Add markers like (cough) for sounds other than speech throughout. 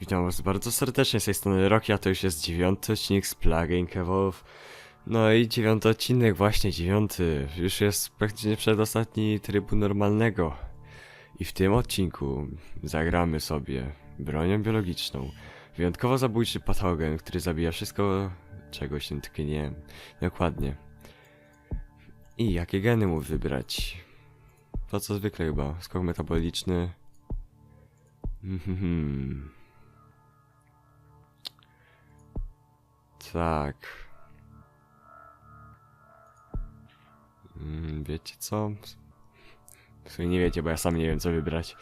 Witam was bardzo serdecznie z tej strony Rocky, a to już jest dziewiąty odcinek z Plague. Evolve. No i dziewiąty odcinek, właśnie dziewiąty. Już jest praktycznie przedostatni trybu normalnego. I w tym odcinku zagramy sobie bronią biologiczną. Wyjątkowo zabójczy patogen, który zabija wszystko, czego się tknie. Dokładnie. I jakie geny mu wybrać? To co zwykle chyba. Skok metaboliczny. Mhm. Tak. Mm, wiecie co? W sumie nie wiecie, bo ja sam nie wiem co wybrać.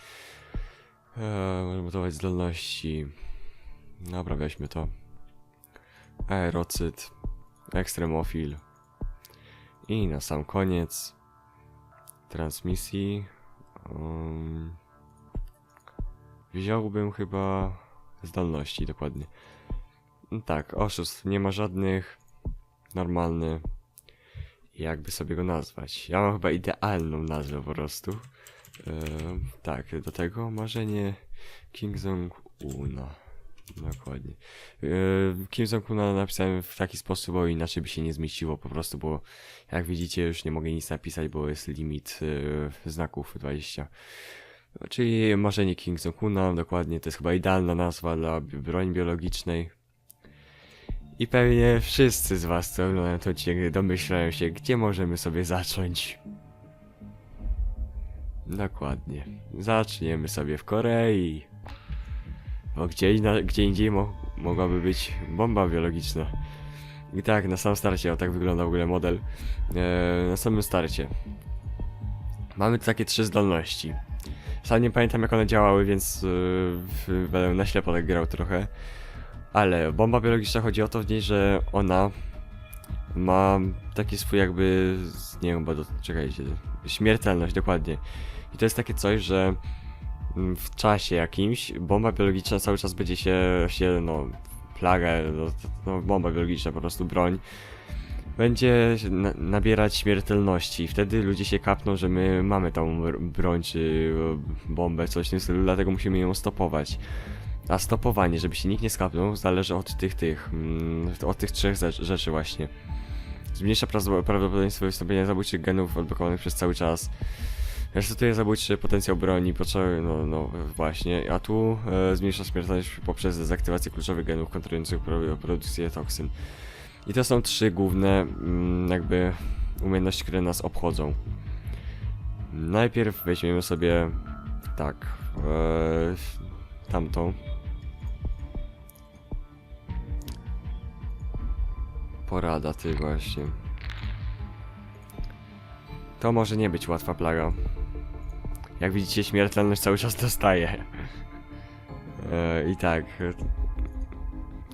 Eee, budować zdolności. Dobra, weźmy to. Aerocyt. Ekstremofil. I na sam koniec transmisji um, wziąłbym chyba zdolności, dokładnie. Tak, oszustw nie ma żadnych. Normalny. Jakby sobie go nazwać? Ja mam chyba idealną nazwę po prostu. Ehm, tak, do tego marzenie King Jong Una. Dokładnie. Ehm, Kim Jong Una napisałem w taki sposób, bo inaczej by się nie zmieściło po prostu, bo jak widzicie już nie mogę nic napisać, bo jest limit e, znaków 20. Czyli marzenie King Jong Una, dokładnie, to jest chyba idealna nazwa dla broni biologicznej. I pewnie wszyscy z was, co oglądają to odcinek, domyślają się, gdzie możemy sobie zacząć. Dokładnie. Zaczniemy sobie w Korei. Bo gdzie, inna, gdzie indziej mo mogłaby być bomba biologiczna. I tak, na samym starcie, o tak wygląda w ogóle model. Eee, na samym starcie. Mamy takie trzy zdolności. Sam nie pamiętam jak one działały, więc yy, na ślepo tak grał trochę. Ale bomba biologiczna chodzi o to w niej, że ona ma taki swój jakby, nie wiem, bo do, czekajcie, śmiertelność dokładnie. I to jest takie coś, że mm, w czasie jakimś bomba biologiczna cały czas będzie się, się no, plaga, no, no, bomba biologiczna, po prostu broń, będzie na, nabierać śmiertelności. I wtedy ludzie się kapną, że my mamy tą broń czy e, bombę, coś w tym stylu, dlatego musimy ją stopować. A stopowanie, żeby się nikt nie skapnął, zależy od tych, tych, mm, od tych trzech ze- rzeczy właśnie. Zmniejsza prawdopod- prawdopodobieństwo wystąpienia zabójczych genów odblokowanych przez cały czas. Resetuje zabójczy potencjał broni, potrzeby, no, no właśnie, a tu e, zmniejsza śmiertelność poprzez dezaktywację kluczowych genów kontrolujących pro, produkcję toksyn. I to są trzy główne, mm, jakby, umiejętności, które nas obchodzą. Najpierw weźmiemy sobie, tak, e, tamtą. Porada ty właśnie. To może nie być łatwa plaga. Jak widzicie, śmiertelność cały czas dostaje. E, I tak.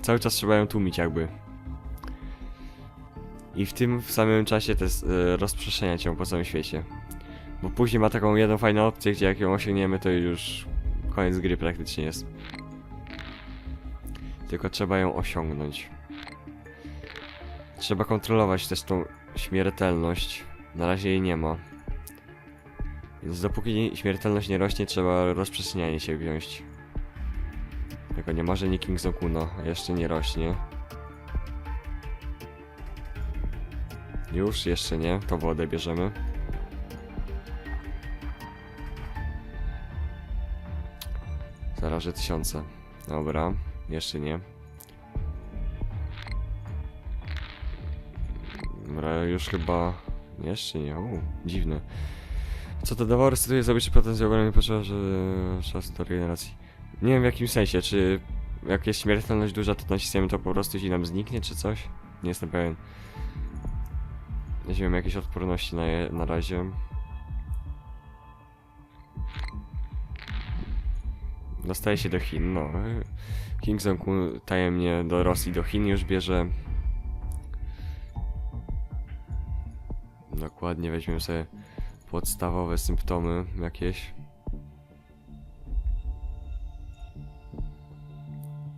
Cały czas trzeba ją tłumić jakby. I w tym w samym czasie też e, rozprzestrzeniać się po całym świecie. Bo później ma taką jedną fajną opcję, gdzie jak ją osiągniemy, to już koniec gry praktycznie jest. Tylko trzeba ją osiągnąć. Trzeba kontrolować też tą śmiertelność. Na razie jej nie ma. Więc dopóki śmiertelność nie rośnie, trzeba rozprzestrzenianie się wziąć. Tego nie ma, że nie King Zokuno. Jeszcze nie rośnie. Już, jeszcze nie. To wodę bierzemy. Zarażę tysiące. Dobra, jeszcze nie. Dobra, już chyba... Jeszcze nie, u, dziwne. Co to dawało? Resetuje zabójczy potencjał ogromny potrzeba, że czas do regeneracji. Nie wiem w jakim sensie, czy jak jest śmiertelność duża, to naciśniemy to po prostu i nam zniknie, czy coś? Nie jestem pewien. Nie wiem, jakieś odporności na, je, na razie. Dostaje się do Chin, no. King Jong tajemnie do Rosji, do Chin już bierze. Dokładnie, weźmiemy sobie podstawowe symptomy jakieś.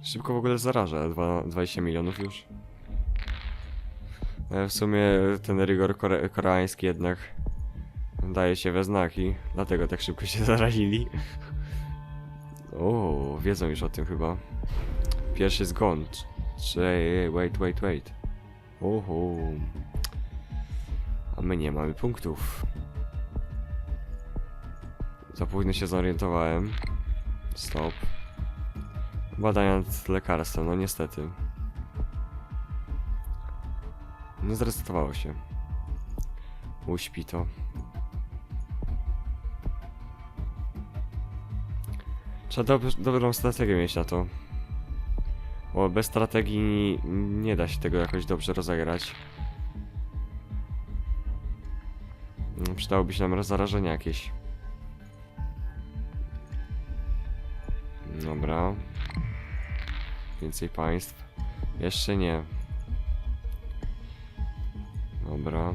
Szybko w ogóle zaraża, dwa- 20 milionów już. E, W sumie ten rygor kore koreański jednak daje się we znaki, dlatego tak szybko się (laughs) zarazili. O, wiedzą już o tym chyba. Pierwszy zgon. Czy, wait, wait, wait. Oho. My nie mamy punktów. Za późno się zorientowałem. Stop. Badania nad lekarstwem, no niestety. Nie zresetowało się. Uśpi to. Trzeba dob dobrą strategię mieć na to. Bo bez strategii nie da się tego jakoś dobrze rozegrać. Przydałoby się nam zarażenie jakieś. Dobra. Więcej państw. Jeszcze nie. Dobra.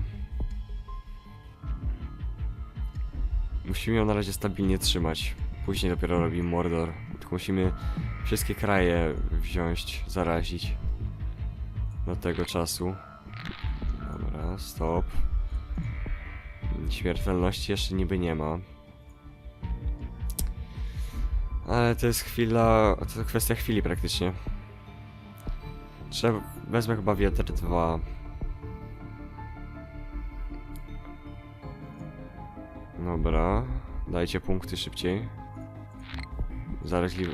Musimy ją na razie stabilnie trzymać. Później dopiero robimy Mordor. Tylko musimy wszystkie kraje wziąć, zarazić. Do tego czasu. Dobra, stop. Śmiertelności jeszcze niby nie ma. Ale to jest chwila. To kwestia chwili praktycznie. Trzeba. Wezmę chyba wiatr 2. Dobra. Dajcie punkty szybciej. Zaraźliwy.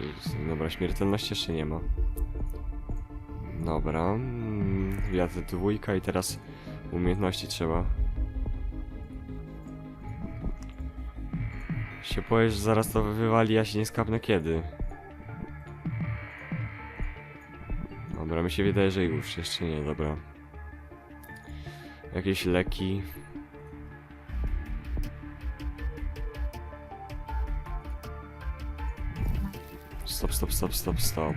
Dobra, śmiertelności jeszcze nie ma. Dobra. mm, Wiatr dwójka i teraz umiejętności trzeba. Się powiesz, że zaraz to wywali, ja się nie skapnę kiedy. Dobra, mi się wydaje, że już, jeszcze nie, dobra. Jakieś leki. Stop, stop, stop, stop, stop.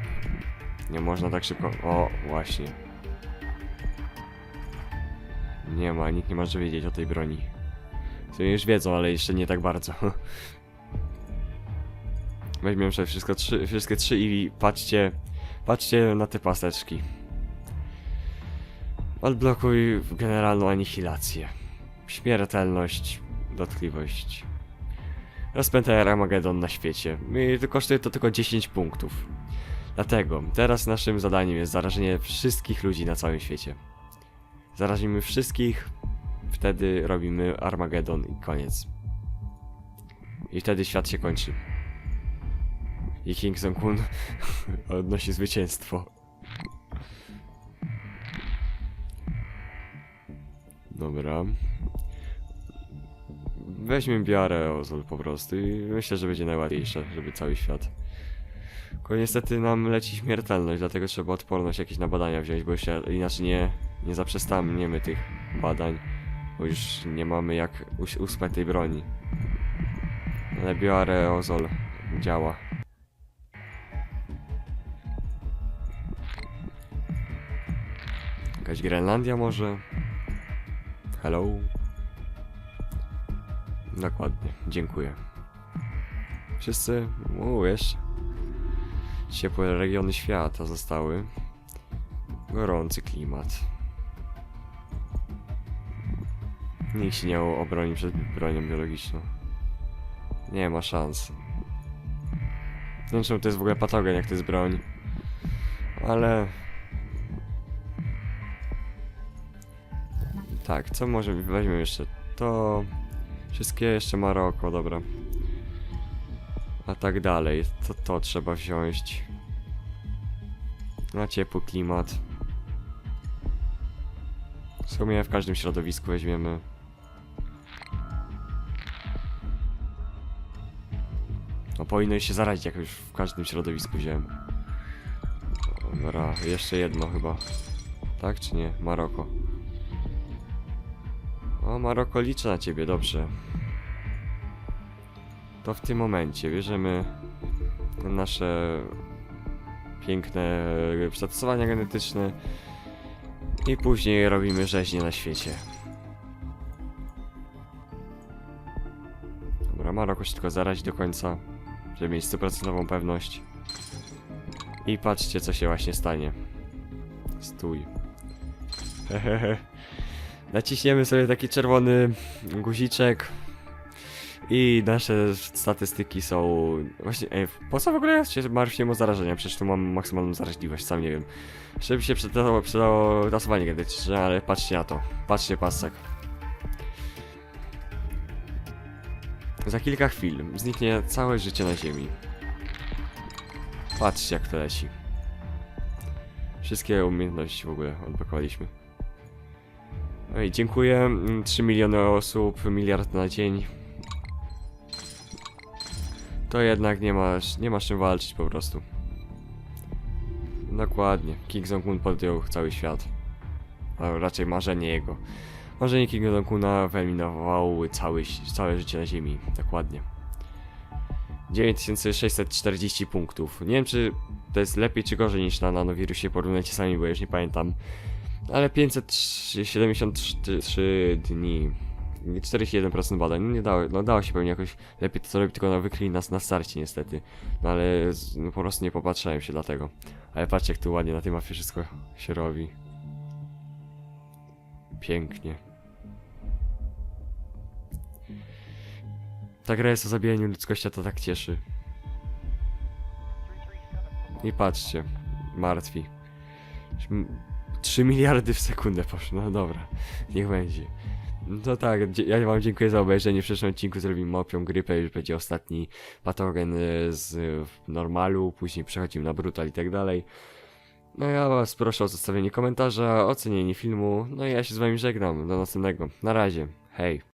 Nie można tak szybko. O, właśnie. Nie ma, nikt nie może wiedzieć o tej broni. W sumie już wiedzą, ale jeszcze nie tak bardzo. (laughs) Weźmiemy sobie wszystko trzy, wszystkie trzy i patrzcie, patrzcie na te paseczki. Odblokuj generalną anihilację. Śmiertelność, dotkliwość. Rozpętaj Armageddon na świecie. I to kosztuje to tylko 10 punktów. Dlatego teraz naszym zadaniem jest zarażenie wszystkich ludzi na całym świecie. Zarazimy wszystkich, wtedy robimy Armageddon i koniec. I wtedy świat się kończy. I King Kun (laughs) odnosi zwycięstwo. Dobra. Weźmy biarę Ozol po prostu i myślę, że będzie najładniejsze, żeby cały świat. Tylko niestety nam leci śmiertelność, dlatego trzeba odporność jakieś na badania wziąć, bo inaczej nie, nie zaprzestaniemy tych badań, bo już nie mamy jak us tej broni. Ale bioaerozol działa. Jakaś Grenlandia może? Hello? Dokładnie, dziękuję. Wszyscy? Jeszcze. Ciepłe regiony świata zostały. Gorący klimat. Nikt się nie obroni przed bronią biologiczną. Nie ma szans. Nie wiem czemu to jest w ogóle patogen, jak to jest broń. Ale... Tak, co może weźmy jeszcze? To... Wszystkie jeszcze Maroko, dobra. A tak dalej, to to trzeba wziąć. Na ciepły klimat. W sumie w każdym środowisku weźmiemy. No powinno się zarazić, jak już w każdym środowisku wziąłem. Dobra, jeszcze jedno chyba. Tak czy nie? Maroko. O, Maroko liczę na ciebie, dobrze. To w tym momencie bierzemy nasze piękne przestosowania genetyczne i później robimy rzeźnie na świecie. Dobra, Maroko się tylko zarazi do końca, żeby mieć stuprocentową pewność. I patrzcie, co się właśnie stanie. Stój. Hehehe. Naciśniemy sobie taki czerwony guziczek I nasze statystyki są... Właśnie, ej, po co w ogóle się martwiłem o zarażenia? Przecież tu mam maksymalną zaraźliwość, sam nie wiem. Jeszcze by się przydało, przydało tasowanie genetyczne, ale patrzcie na to. Patrzcie pasek. Za kilka chwil zniknie całe życie na Ziemi. Patrzcie jak to leci. Wszystkie umiejętności w ogóle odblokowaliśmy. Ej, dziękuję. Mm, 3 miliony osób, miliard na dzień. To jednak nie masz, nie masz czym walczyć po prostu. Dokładnie. King Jong-un podjął cały świat. A raczej marzenie jego. Marzenie King Jong-una wyeliminowało całe, całe życie na Ziemi. Dokładnie. 9640 punktów. Nie wiem, czy to jest lepiej czy gorzej niż na nanowirusie. Porównajcie sami, bo już nie pamiętam. Ale 573 dni. 41% badań. No nie dało, no dało się pewnie jakoś lepiej to co robi, tylko no wykryli nas na starcie niestety. No ale no, po prostu nie popatrzyłem się dlatego. Ale patrzcie jak tu ładnie na tej mapie wszystko się robi. Pięknie. Ta gra jest o zabijaniu ludzkości, a to tak cieszy. I patrzcie, martwi. 3 miliardy w sekundę poszło, no dobra, niech będzie. No tak, dzie- ja wam dziękuję za obejrzenie. W przyszłym odcinku zrobimy mopią grypę, już będzie ostatni patogen y, z normalu, później przechodzimy na brutal i tak dalej. No ja was proszę o zostawienie komentarza, ocenienie filmu, no i ja się z wami żegnam, do następnego. Na razie, hej.